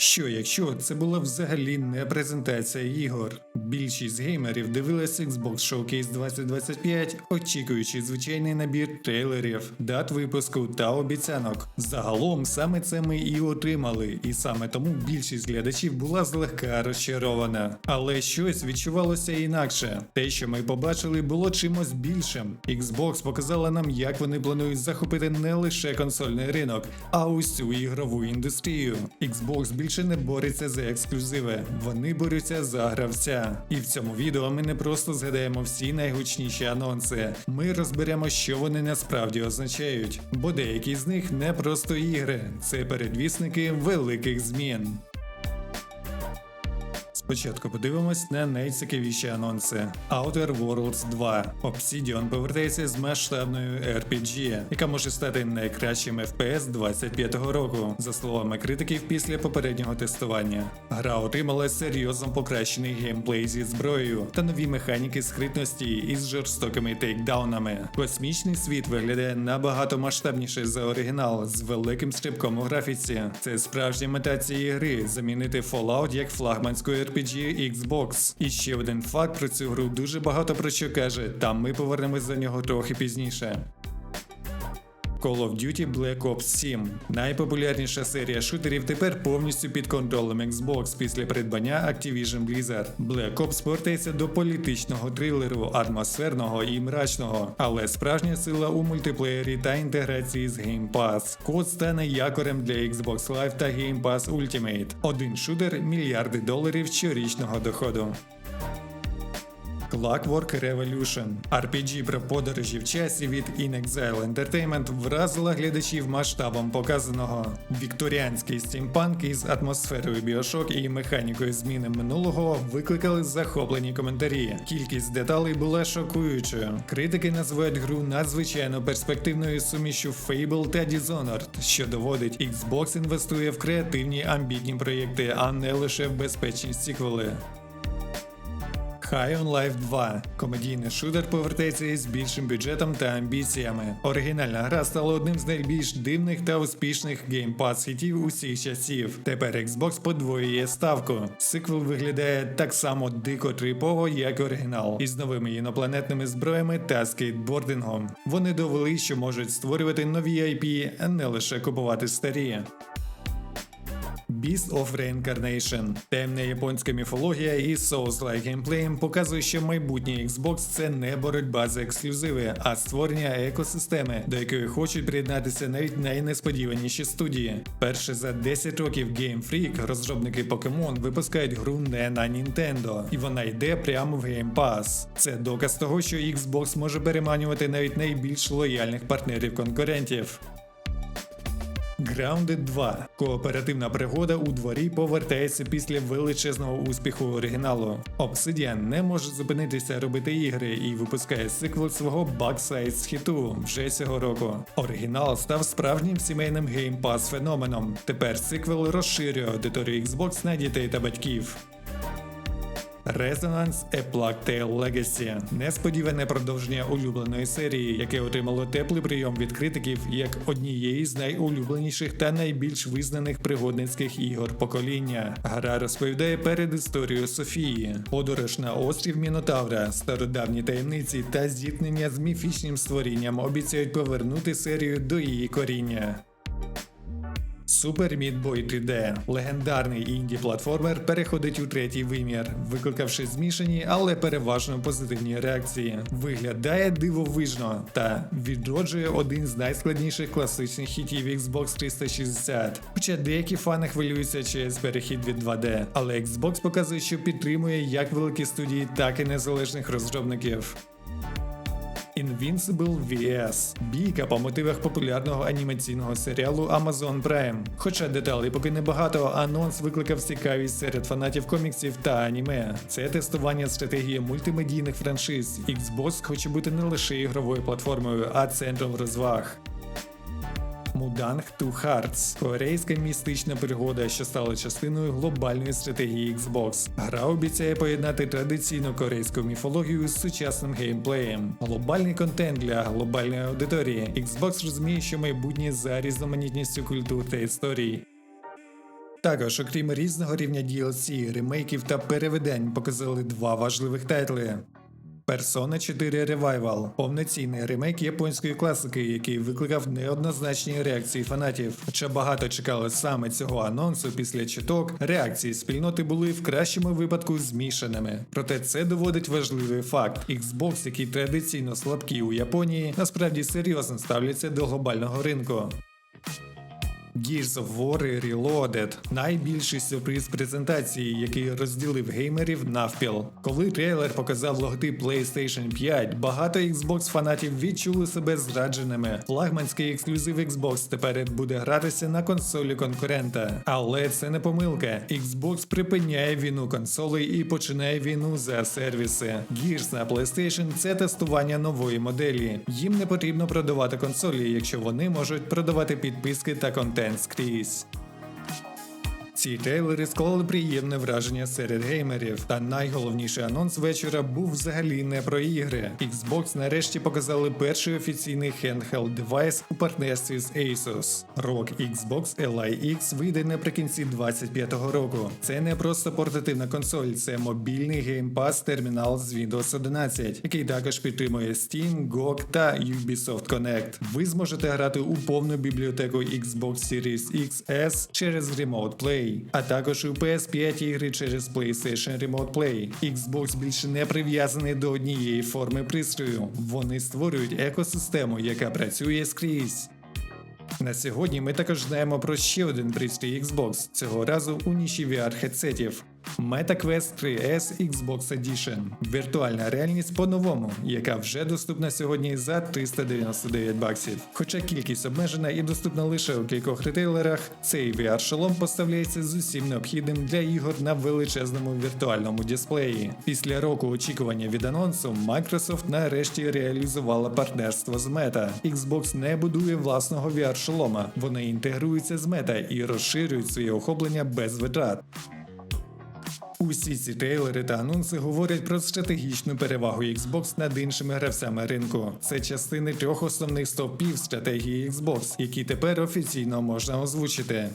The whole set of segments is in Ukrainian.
Що якщо це була взагалі не презентація ігор? Більшість геймерів дивилась Xbox Showcase 2025, очікуючи звичайний набір трейлерів, дат випуску та обіцянок. Загалом саме це ми і отримали, і саме тому більшість глядачів була злегка розчарована. Але щось відчувалося інакше. Те, що ми побачили, було чимось більшим. Xbox показала нам, як вони планують захопити не лише консольний ринок, а усю ігрову індустрію. Xbox більше не бореться за ексклюзиви, вони борються за гравця. І в цьому відео ми не просто згадаємо всі найгучніші анонси. Ми розберемо, що вони насправді означають, бо деякі з них не просто ігри, це передвісники великих змін. Спочатку подивимось на найцікавіші анонси. Outer Worlds 2. Obsidian повертається з масштабною RPG, яка може стати найкращим FPS 25-го року, за словами критиків після попереднього тестування. Гра отримала серйозно покращений геймплей зі зброєю та нові механіки скритності із жорстокими тейкдаунами. Космічний світ виглядає набагато масштабніше за оригінал з великим стрибком у графіці. Це справжня мета цієї гри замінити Fallout як флагманську RPG Xbox. І ще один факт про цю гру дуже багато про що каже, та ми повернемось за нього трохи пізніше. Call of Duty Black Ops 7. Найпопулярніша серія шутерів тепер повністю під контролем Xbox після придбання Activision Blizzard. Black Ops повертається до політичного трилеру, атмосферного і мрачного, але справжня сила у мультиплеєрі та інтеграції з Game Pass. Код стане якорем для Xbox Live та Game Pass Ultimate. Один шутер мільярди доларів щорічного доходу. Clockwork Revolution RPG про подорожі в часі від In Exile Entertainment вразила глядачів масштабом показаного. Вікторіанський стімпанк із атмосферою Біошок і механікою зміни минулого викликали захоплені коментарі. Кількість деталей була шокуючою. Критики називають гру надзвичайно перспективною сумішю Fable та Dishonored, що доводить, Xbox інвестує в креативні амбітні проєкти, а не лише в безпечні сіквели. High on Life 2. Комедійний шутер повертається із більшим бюджетом та амбіціями. Оригінальна гра стала одним з найбільш дивних та успішних Pass хітів усіх часів. Тепер Xbox подвоює ставку. Сиквел виглядає так само дико трипово, як оригінал, із новими інопланетними зброями та скейтбордингом. Вони довели, що можуть створювати нові IP, а не лише купувати старі. Beast of Reincarnation. Темна японська міфологія і Souls-like геймплеєм показує, що майбутнє Xbox це не боротьба за ексклюзиви, а створення екосистеми, до якої хочуть приєднатися навіть найнесподіваніші студії. Перше за 10 років Game Freak розробники Pokemon випускають гру не на Nintendo, і вона йде прямо в Game Pass. Це доказ того, що Xbox може переманювати навіть найбільш лояльних партнерів конкурентів. Grounded 2. Кооперативна пригода у дворі повертається після величезного успіху оригіналу. Obsidian не може зупинитися робити ігри і випускає сиквел свого Bugsides хіту вже цього року. Оригінал став справжнім сімейним геймпас феноменом. Тепер сиквел розширює аудиторію Xbox на дітей та батьків. Resonance A Plague Legacy – несподіване продовження улюбленої серії, яке отримало теплий прийом від критиків як однієї з найулюбленіших та найбільш визнаних пригодницьких ігор покоління. Гра розповідає перед історією Софії, подорож на острів Мінотавра, стародавні таємниці та зіткнення з міфічним створінням обіцяють повернути серію до її коріння. Super Meat Boy 3D – легендарний інді-платформер переходить у третій вимір, викликавши змішані, але переважно позитивні реакції. Виглядає дивовижно та відроджує один з найскладніших класичних хітів Xbox 360. Хоча деякі фани хвилюються через перехід від 2D, але Xbox показує, що підтримує як великі студії, так і незалежних розробників. Invincible VS – бійка по мотивах популярного анімаційного серіалу Amazon Prime. Хоча деталей поки небагато, анонс викликав цікавість серед фанатів коміксів та аніме. Це тестування стратегії мультимедійних франшиз. Xbox хоче бути не лише ігровою платформою, а центром розваг. Mudang Two Hearts – корейська містична пригода, що стала частиною глобальної стратегії Xbox. Гра обіцяє поєднати традиційну корейську міфологію з сучасним геймплеєм. Глобальний контент для глобальної аудиторії. Xbox розуміє, що майбутнє за різноманітністю культур та історій. Також, окрім різного рівня DLC, ремейків та переведень, показали два важливих тайтли. Persona 4 Revival – повноцінний ремейк японської класики, який викликав неоднозначні реакції фанатів. Хоча багато чекали саме цього анонсу після чуток, реакції спільноти були в кращому випадку змішаними. Проте це доводить важливий факт: Xbox, який традиційно слабкий у Японії, насправді серйозно ставляться до глобального ринку. Gears of War Reloaded – найбільший сюрприз презентації, який розділив геймерів навпіл. Коли трейлер показав логотип PlayStation 5, багато Xbox фанатів відчули себе зрадженими. Флагманський ексклюзив Xbox тепер буде гратися на консолі конкурента. Але це не помилка. Xbox припиняє війну консолей і починає війну за сервіси. Gears на PlayStation – це тестування нової моделі. Їм не потрібно продавати консолі, якщо вони можуть продавати підписки та контент скрізь. Ці трейлери склали приємне враження серед геймерів. Та найголовніший анонс вечора був взагалі не про ігри. Xbox нарешті показали перший офіційний handheld девайс у партнерстві з Asus. ROG Xbox Li X вийде наприкінці 25-го року. Це не просто портативна консоль, це мобільний геймпас термінал з Windows 11, який також підтримує Steam, GOG та Ubisoft Connect. Ви зможете грати у повну бібліотеку Xbox Series XS через Remote Play а також у PS5 ігри через PlayStation Remote Play. Xbox більше не прив'язаний до однієї форми пристрою. Вони створюють екосистему, яка працює скрізь. На сьогодні ми також знаємо про ще один пристрій Xbox, цього разу у ніші VR-хедсетів. MetaQuest 3S Xbox Edition віртуальна реальність по-новому, яка вже доступна сьогодні за 399 баксів. Хоча кількість обмежена і доступна лише у кількох ретейлерах, цей VR-шолом поставляється з усім необхідним для ігор на величезному віртуальному дисплеї. Після року очікування від анонсу Microsoft нарешті реалізувала партнерство з Meta. Xbox не будує власного VR-шолома, вони інтегруються з Meta і розширюють своє охоплення без витрат. Усі ці трейлери та анонси говорять про стратегічну перевагу Xbox над іншими гравцями ринку. Це частини трьох основних стовпів стратегії Xbox, які тепер офіційно можна озвучити.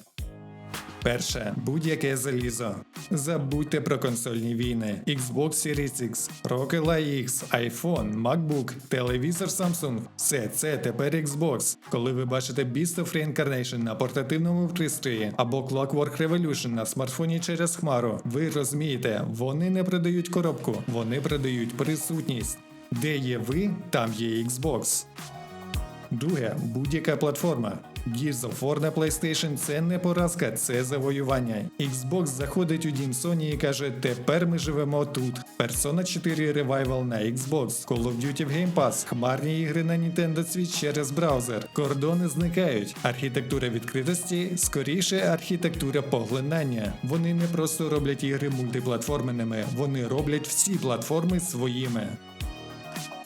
Перше будь-яке залізо. Забудьте про консольні війни. Xbox Series X, Ally X, iPhone, MacBook, телевізор Samsung. Все це тепер Xbox. Коли ви бачите Beast of Reincarnation на портативному пристрої або Clockwork Revolution на смартфоні через хмару, ви розумієте, вони не продають коробку, вони продають присутність. Де є ви, там є Xbox. Друге, будь-яка платформа. Gears of War на PlayStation це не поразка, це завоювання. Xbox заходить у дім Sony і каже: тепер ми живемо тут. Persona 4 Revival на Xbox, Call of Duty в Game Pass, хмарні ігри на Nintendo Switch через браузер. Кордони зникають. Архітектура відкритості скоріше архітектура поглинання. Вони не просто роблять ігри мультиплатформеними, вони роблять всі платформи своїми.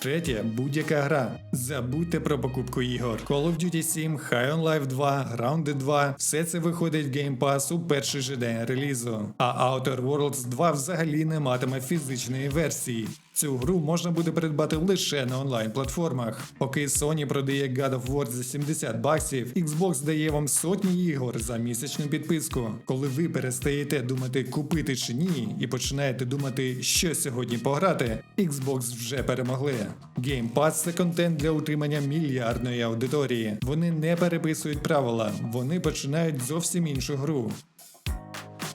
Третє, будь-яка гра. Забудьте про покупку ігор. Call of Duty 7, High on Life 2, Grounded 2 все це виходить в Game Pass у перший же день релізу. А Outer Worlds 2 взагалі не матиме фізичної версії. Цю гру можна буде придбати лише на онлайн-платформах. Поки Sony продає God of War за 70 баксів, Xbox дає вам сотні ігор за місячну підписку. Коли ви перестаєте думати купити чи ні, і починаєте думати, що сьогодні пограти, Xbox вже перемогли. Game Pass – це контент для утримання мільярдної аудиторії. Вони не переписують правила, вони починають зовсім іншу гру.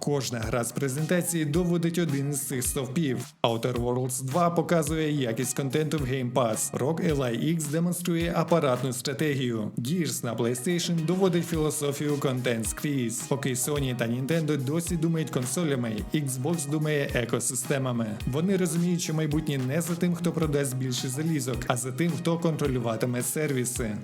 Кожна гра з презентації доводить один із цих стовпів. Outer Worlds 2 показує якість контенту в Game Pass. ROG Ally X демонструє апаратну стратегію. Gears на PlayStation доводить філософію контент скрізь. Поки Sony та Nintendo досі думають консолями, Xbox думає екосистемами. Вони розуміють, що майбутнє не за тим, хто продасть більше залізок, а за тим, хто контролюватиме сервіси.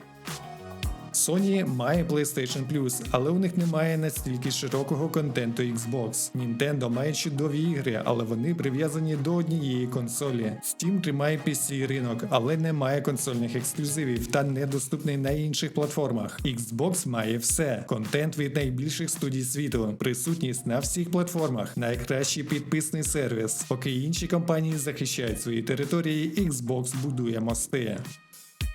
Sony має PlayStation Plus, але у них немає настільки широкого контенту Xbox. Nintendo має чудові ігри, але вони прив'язані до однієї консолі. Steam тримає PC ринок, але не має консольних ексклюзивів та недоступний на інших платформах. Xbox має все: контент від найбільших студій світу, присутність на всіх платформах, найкращий підписний сервіс. Поки інші компанії захищають свої території, Xbox будує мости.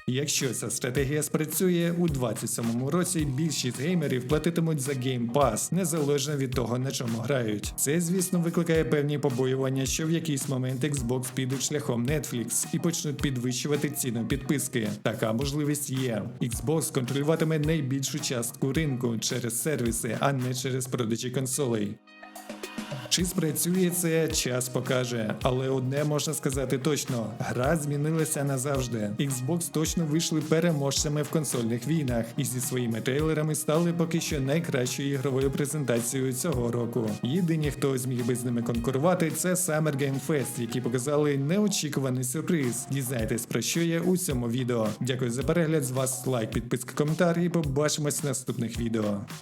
Якщо ця стратегія спрацює, у 27-му році більшість геймерів платитимуть за Game Pass, незалежно від того, на чому грають. Це, звісно, викликає певні побоювання, що в якийсь момент Xbox підуть шляхом Netflix і почнуть підвищувати ціну підписки. Така можливість є. Xbox контролюватиме найбільшу частку ринку через сервіси, а не через продажі консолей. Чи спрацює це, час покаже. Але одне можна сказати точно: гра змінилася назавжди. Xbox точно вийшли переможцями в консольних війнах і зі своїми трейлерами стали поки що найкращою ігровою презентацією цього року. Єдині, хто зміг би з ними конкурувати, це Summer Game Fest, які показали неочікуваний сюрприз. Дізнайтесь про що є у цьому відео. Дякую за перегляд. З вас лайк, підписка, коментар і побачимось в наступних відео.